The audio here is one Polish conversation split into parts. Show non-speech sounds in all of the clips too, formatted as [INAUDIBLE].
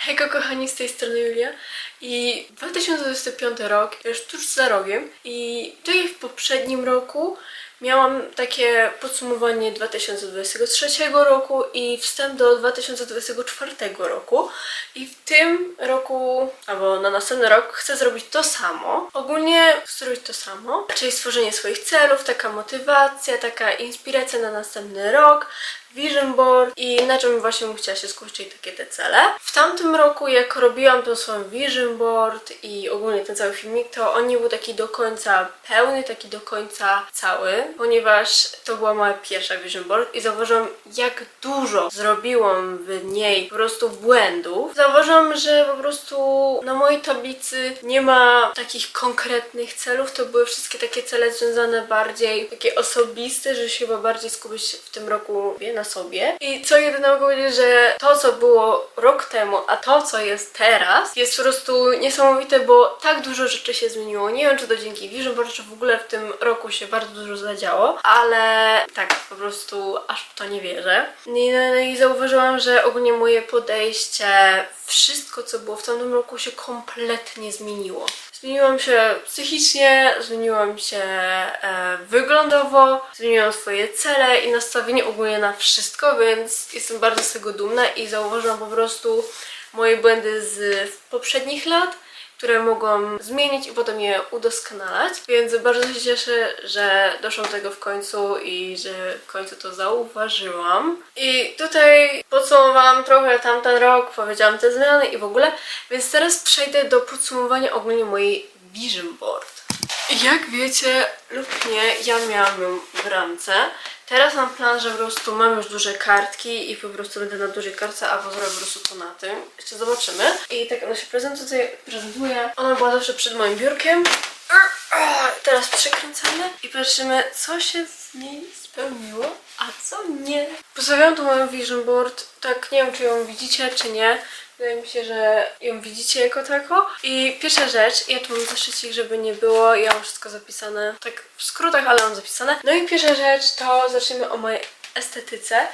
Hejko kochani, z tej strony Julia. I 2025 rok już tuż za rogiem. I tutaj w poprzednim roku miałam takie podsumowanie 2023 roku i wstęp do 2024 roku. I w tym roku, albo na następny rok chcę zrobić to samo. Ogólnie zrobić to samo, czyli stworzenie swoich celów, taka motywacja, taka inspiracja na następny rok, vision board i na czym właśnie bym chciała się skupić, czyli takie te cele. W tamtym roku, jak robiłam ten swój vision board i ogólnie ten cały filmik, to on nie był taki do końca pełny, taki do końca cały, ponieważ to była moja pierwsza vision board i zauważyłam, jak dużo zrobiłam w niej po prostu błędów. Zauważyłam, że po prostu na mojej tablicy nie ma takich konkretnych celów, to były wszystkie takie cele związane bardziej, takie osobiste, że się chyba bardziej skupić w tym roku na sobie. I co jedyne mogę powiedzieć, że to, co było rok temu, a to, co jest teraz, jest po prostu niesamowite, bo tak dużo rzeczy się zmieniło. Nie wiem, czy to dzięki Vision Board, czy w ogóle w tym roku się bardzo dużo zadziało, ale tak, po prostu aż w to nie wierzę. I, no, i zauważyłam, że ogólnie moje podejście, wszystko, co było w tamtym roku się kompletnie zmieniło. Zmieniłam się psychicznie, zmieniłam się e, wyglądowo, zmieniłam swoje cele i nastawienie ogólnie na wszystko, więc jestem bardzo z tego dumna i zauważyłam po prostu moje błędy z poprzednich lat, które mogłam zmienić i potem je udoskonalać. Więc bardzo się cieszę, że doszło do tego w końcu i że w końcu to zauważyłam. I tutaj podsumowałam trochę tamten rok, powiedziałam te zmiany i w ogóle, więc teraz przejdę do podsumowania ogólnie mojej vision board. Jak wiecie lub nie, ja miałam ją w ramce. Teraz mam plan, że po prostu mam już duże kartki i po prostu będę na dużej kartce, albo zrobię po prostu to na tym. Jeszcze zobaczymy. I tak ona się prezentuje. prezentuje. Ona była zawsze przed moim biurkiem. Teraz przekręcamy i patrzymy, co się z niej spełniło, a co nie. Postawiłam tu moją vision board. Tak, nie wiem, czy ją widzicie, czy nie. Wydaje mi się, że ją widzicie jako tako. I pierwsza rzecz, ja tu mam zeszycik, żeby nie było, ja mam wszystko zapisane, tak w skrótach, ale mam zapisane. No i pierwsza rzecz to zacznijmy o mojej estetyce.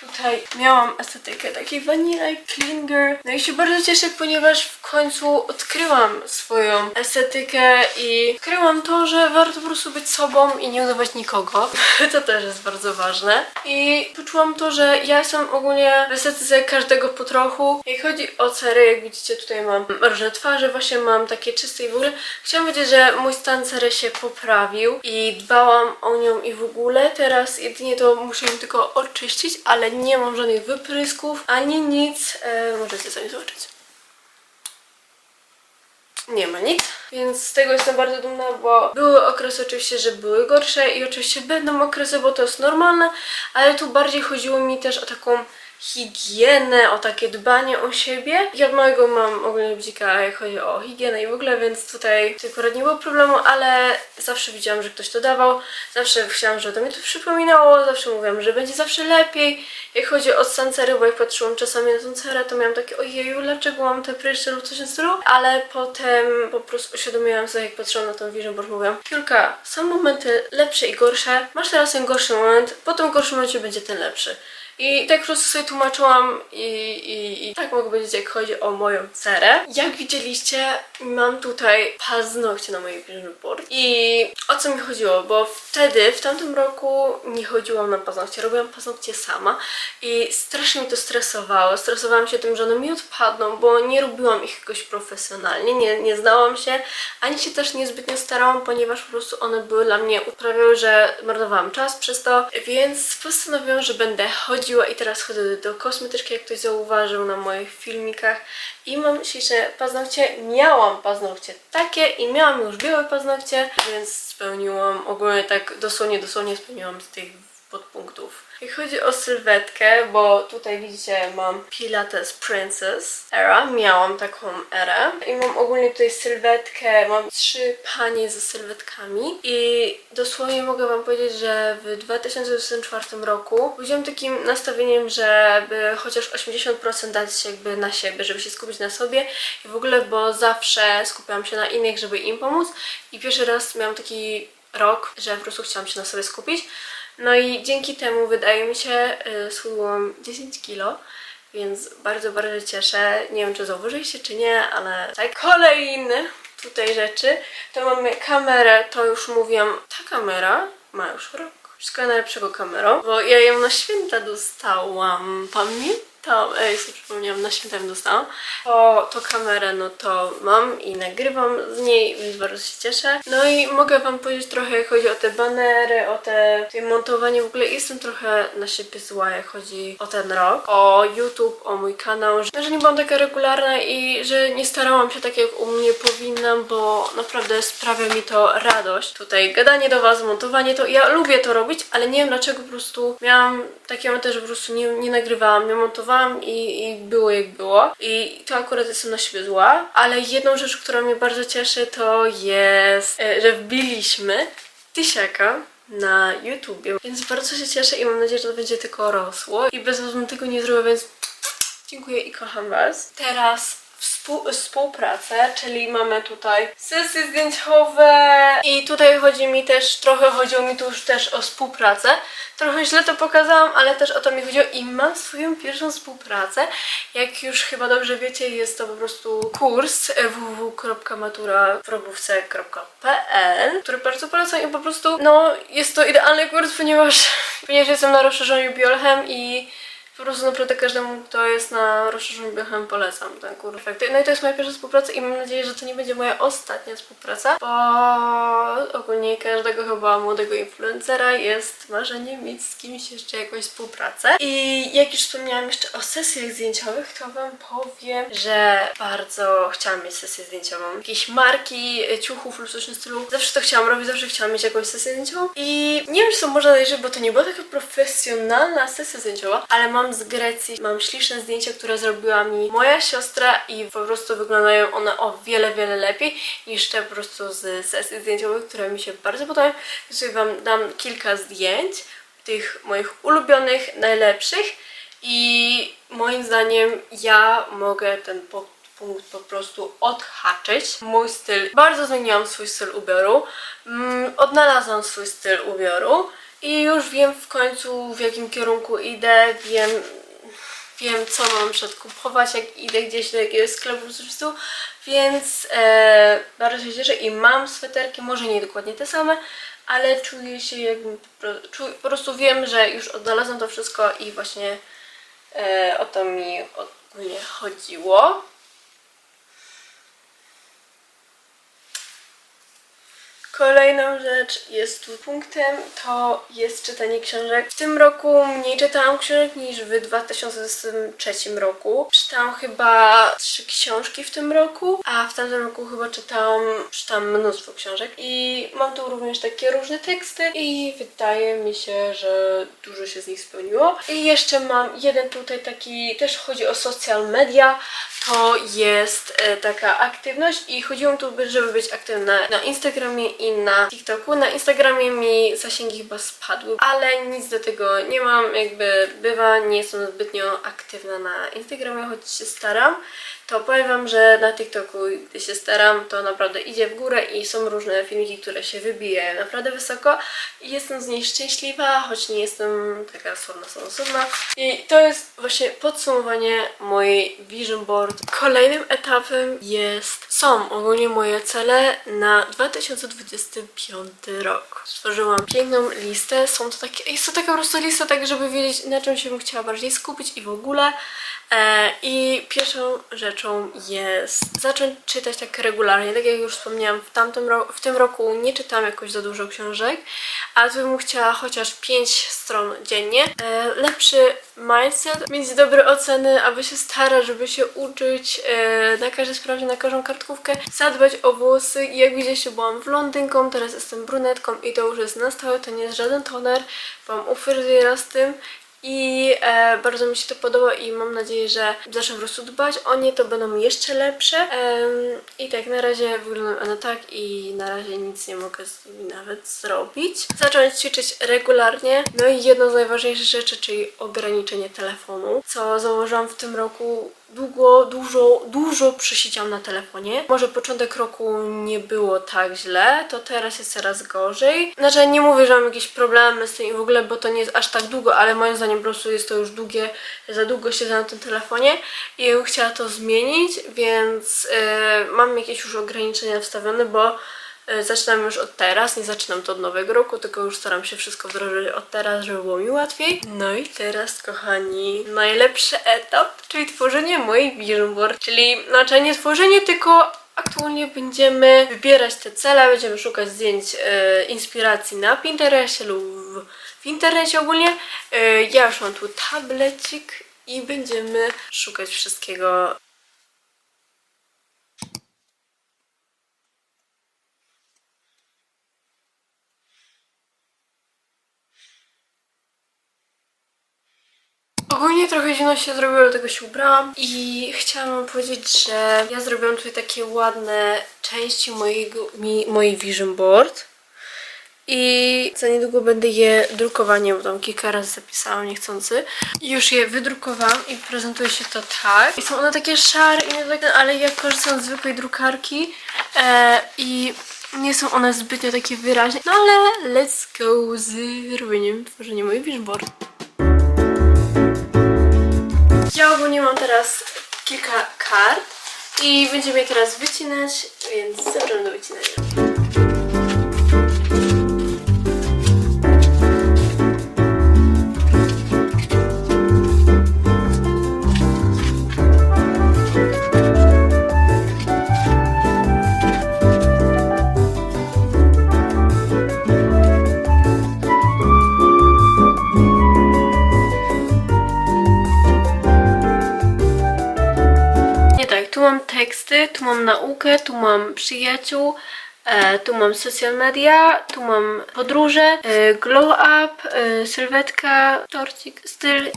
Tutaj miałam estetykę takiej vanilla clinger. No i się bardzo cieszę, ponieważ w końcu odkryłam swoją estetykę i odkryłam to, że warto po prostu być sobą i nie udawać nikogo. [LAUGHS] To też jest bardzo ważne. I poczułam to, że ja jestem ogólnie w estetyce każdego po trochu. Jak chodzi o cery, jak widzicie tutaj mam różne twarze, właśnie mam takie czyste i w ogóle chciałam powiedzieć, że mój stan cery się poprawił i dbałam o nią i w ogóle. Teraz jedynie to muszę ją tylko oczyścić, ale nie mam żadnych wyprysków, ani nic. E, możecie sami zobaczyć. Nie ma nic, więc z tego jestem bardzo dumna, bo były okresy oczywiście, że były gorsze i oczywiście będą okresy, bo to jest normalne, ale tu bardziej chodziło mi też o taką higienę, o takie dbanie o siebie. Ja od małego mam ogólnie bzika, jak chodzi o higienę i w ogóle, więc tutaj akurat nie było problemu, ale zawsze widziałam, że ktoś to dawał, zawsze chciałam, żeby to mi to przypominało, zawsze mówiłam, że będzie zawsze lepiej. Jak chodzi o stan cery, bo jak patrzyłam czasami na tą cerę, to miałam takie ojeju, dlaczego mam te pryszcze lub coś w ale potem po prostu uświadomiłam sobie, jak patrzyłam na tą vision board, mówiłam, Julka, są momenty lepsze i gorsze, masz teraz ten gorszy moment, po tym gorszym momencie będzie ten lepszy. I tak po prostu sobie tłumaczyłam i, i, i tak mogę powiedzieć, jak chodzi o moją cerę. Jak widzieliście, mam tutaj paznokcie na mojej vision board. I o co mi chodziło? Bo wtedy, w tamtym roku nie chodziłam na paznokcie, robiłam paznokcie sama i strasznie mi to stresowało. Stresowałam się tym, że one mi odpadną, bo nie robiłam ich jakoś profesjonalnie, nie, nie znałam się, ani się też niezbytnio starałam, ponieważ po prostu one były dla mnie, uprawiały, że marnowałam czas przez to, więc postanowiłam, że będę chodziła i teraz chodzę do kosmetyczki, jak ktoś zauważył na moich filmikach i mam śliczne paznokcie. Miałam paznokcie takie i miałam już białe paznokcie, więc spełniłam ogólnie tak dosłownie, dosłownie spełniłam z tych podpunktów. Jak chodzi o sylwetkę, bo tutaj widzicie mam Pilates Princess Era, miałam taką erę. I mam ogólnie tutaj sylwetkę, mam trzy panie ze sylwetkami. I dosłownie mogę wam powiedzieć, że w 2024 roku byłam takim nastawieniem, żeby chociaż 80% dać się jakby na siebie, żeby się skupić na sobie. I w ogóle, bo zawsze skupiałam się na innych, żeby im pomóc. I pierwszy raz miałam taki rok, że po prostu chciałam się na sobie skupić. No i dzięki temu wydaje mi się, y, schudłam 10 kilo, więc bardzo, bardzo cieszę. Nie wiem, czy zauważyliście, czy nie, ale tak. Kolejny tutaj rzeczy, to mamy kamerę, to już mówiłam, ta kamera ma już rok. Wszystko najlepszego kamerą, bo ja ją na święta dostałam. Pamiętam, ej, sobie przypomniałam, na święta dostałam. To, to kamerę, no to mam i nagrywam z niej, więc bardzo się cieszę. No i mogę wam powiedzieć trochę, jak chodzi o te banery, o te, te montowanie. W ogóle jestem trochę na siebie zła, jak chodzi o ten rok, o YouTube, o mój kanał, że, że nie byłam taka regularna i że nie starałam się tak, jak u mnie powinnam, bo naprawdę sprawia mi to radość. Tutaj gadanie do was, montowanie to, ja lubię to robić, ale nie wiem dlaczego po prostu miałam takie że po prostu nie, nie nagrywałam, nie montowałam i, i było jak było. I to akurat jestem na siebie zła, ale jedną rzecz, która mnie bardzo cieszy, to jest, e, że wbiliśmy tysiaka na YouTubie, więc bardzo się cieszę i mam nadzieję, że to będzie tylko rosło i bez was tego nie zrobiła, więc dziękuję i kocham was. Teraz współ, współpracę, czyli mamy tutaj sesje zdjęciowe i tutaj chodzi mi też, trochę chodziło mi tu już też o współpracę. Trochę źle to pokazałam, ale też o to mi chodziło i mam swoją pierwszą współpracę. Jak już chyba dobrze wiecie, jest to po prostu kurs www.matura.probówce.pl, który bardzo polecam i po prostu, no, jest to idealny kurs, ponieważ, ponieważ jestem na rozszerzeniu biolchem i po prostu naprawdę każdemu, kto jest na rozszerzonym biochem polecam ten kurs. No i to jest moja pierwsza współpraca i mam nadzieję, że to nie będzie moja ostatnia współpraca, bo ogólnie każdego chyba młodego influencera jest marzeniem mieć z kimś jeszcze jakąś współpracę. I jak już wspomniałam jeszcze o sesjach zdjęciowych, to wam powiem, że bardzo chciałam mieć sesję zdjęciową. Jakieś marki, ciuchów lub coś w stylu. Zawsze to chciałam robić, zawsze chciałam mieć jakąś sesję zdjęciową. I nie wiem, czy to można powiedzieć, bo to nie była taka profesjonalna sesja zdjęciowa, ale mam z Grecji, mam śliczne zdjęcia, które zrobiła mi moja siostra i po prostu wyglądają one o wiele, wiele lepiej niż te po prostu z sesji zdjęciowych, które mi się bardzo podobają. Sobie wam dam kilka zdjęć, tych moich ulubionych, najlepszych i moim zdaniem ja mogę ten punkt po prostu odhaczyć. Mój styl, bardzo zmieniłam swój styl ubioru, mm, odnalazłam swój styl ubioru i już wiem w końcu w jakim kierunku idę, wiem, wiem co mam przedkupować, jak idę gdzieś do jakiegoś sklepu czy coś tu, więc e, bardzo się cieszę i mam sweterki, może nie dokładnie te same, ale czuję się jakbym po prostu wiem, że już odnalazłam to wszystko i właśnie e, o to mi ogólnie chodziło. Kolejną rzecz jest tu punktem, to jest czytanie książek. W tym roku mniej czytałam książek niż w 2023 roku. Czytałam chyba trzy książki w tym roku, a w tamtym roku chyba czytałam, czytałam mnóstwo książek i mam tu również takie różne teksty i wydaje mi się, że dużo się z nich spełniło. I jeszcze mam jeden tutaj taki, też chodzi o social media, to jest e, taka aktywność i chodziło mi tu, żeby być aktywna na Instagramie i na TikToku. Na Instagramie mi zasięgi chyba spadły, ale nic do tego nie mam, jakby bywa, nie jestem zbytnio aktywna na Instagramie, choć się staram. To powiem Wam, że na TikToku, gdy się staram, to naprawdę idzie w górę i są różne filmiki, które się wybijają naprawdę wysoko i jestem z niej szczęśliwa, choć nie jestem taka sławna, sławna. I to jest właśnie podsumowanie mojej vision board. Kolejnym etapem jest, są ogólnie moje cele na 2025 rok. Stworzyłam piękną listę, są to takie, jest to taka po prostu lista, tak żeby wiedzieć na czym się bym chciała bardziej skupić i w ogóle. E, I pierwszą rzeczą jest zacząć czytać tak regularnie. Tak jak już wspomniałam, w, tamtym w tym roku nie czytałam jakoś za dużo książek, a tu bym chciała chociaż 5 stron dziennie. E, lepszy mindset, mieć dobre oceny, aby się starać, żeby się uczyć e, na każdej sprawie, na każdą kartkówkę, zadbać o włosy. Jak widzieliście, byłam blondynką, teraz jestem brunetką i to już jest na stałe, to nie jest żaden toner. Byłam u fryzjera z tym i e, bardzo mi się to podoba i mam nadzieję, że zacznę po prostu dbać o nie, to będą jeszcze lepsze. Em, I tak, na razie wyglądam one tak i na razie nic nie mogę z nimi nawet zrobić. Zacząć ćwiczyć regularnie. No i jedno z najważniejszych rzeczy, czyli ograniczenie telefonu, co założyłam w tym roku długo, dużo, dużo przesiedziałam na telefonie. Może początek roku nie było tak źle, to teraz jest coraz gorzej. Znaczy nie mówię, że mam jakieś problemy z tym i w ogóle, bo to nie jest aż tak długo, ale moim zdaniem po prostu jest to już długie, za długo siedzę na tym telefonie i ja bym chciała to zmienić, więc yy, mam jakieś już ograniczenia wstawione, bo zaczynam już od teraz, nie zaczynam to od nowego roku, tylko już staram się wszystko wdrożyć od teraz, żeby było mi łatwiej. No i teraz, kochani, najlepszy etap, czyli tworzenie mojej vision board, czyli znaczy nie tworzenie, tylko aktualnie będziemy wybierać te cele, będziemy szukać zdjęć e, inspiracji na Pinterestie lub w, w internecie ogólnie. E, ja już mam tu tablecik i będziemy szukać wszystkiego. Ogólnie trochę zimno się zrobiło, dlatego się ubrałam i chciałam wam powiedzieć, że ja zrobiłam tutaj takie ładne części mojego, mi, mojej vision board i za niedługo będę je drukowanie, bo tam kilka razy zapisałam niechcący. Już je wydrukowałam i prezentuje się to tak. I są one takie szare, ale ja korzystam z zwykłej drukarki e, i nie są one zbytnio takie wyraźne. No ale let's go z robieniem, tworzeniem mojej vision board. Ja ogólnie mam teraz kilka kart i będziemy je teraz wycinać, więc zapraszam do wycinania. Tu mam naukę, tu mam przyjaciół, e, tu mam social media, tu mam podróże, e, glow up, e, sylwetka, torcik, styl.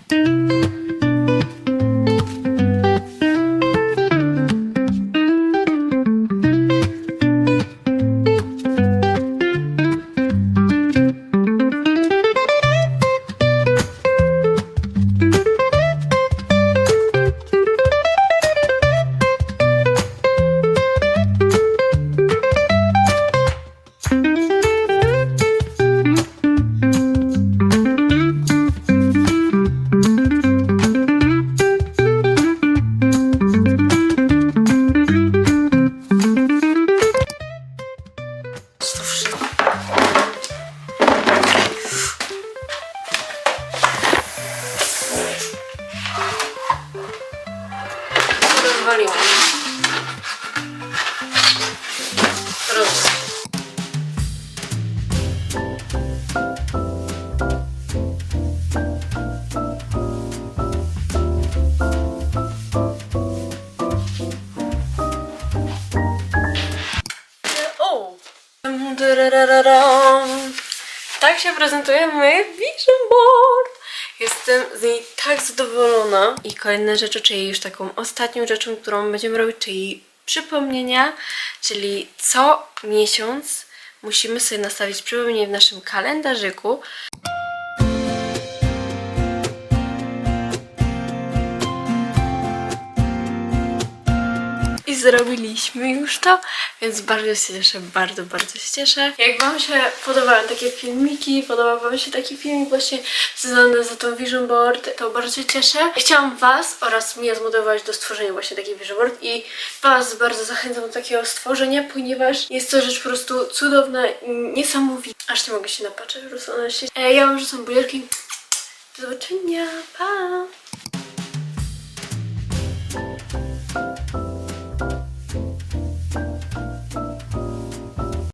Tak się prezentuje mój vision board. Jestem z niej tak zadowolona. I kolejne rzeczy, czyli już taką ostatnią rzeczą, którą będziemy robić, czyli przypomnienia, czyli co miesiąc musimy sobie nastawić przypomnienie w naszym kalendarzyku. Zrobiliśmy już to, więc bardzo się cieszę, bardzo, bardzo się cieszę. Jak Wam się podobają takie filmiki, podobał Wam się taki filmik właśnie związany za tą Vision Board, to bardzo się cieszę. Chciałam Was oraz mnie zmotywować do stworzenia właśnie takiej Vision Board i Was bardzo zachęcam do takiego stworzenia, ponieważ jest to rzecz po prostu cudowna, niesamowita. Aż nie mogę się napatrzeć, po prostu ona się... E, Ja Wam rzucam buziaczki. Do zobaczenia, pa!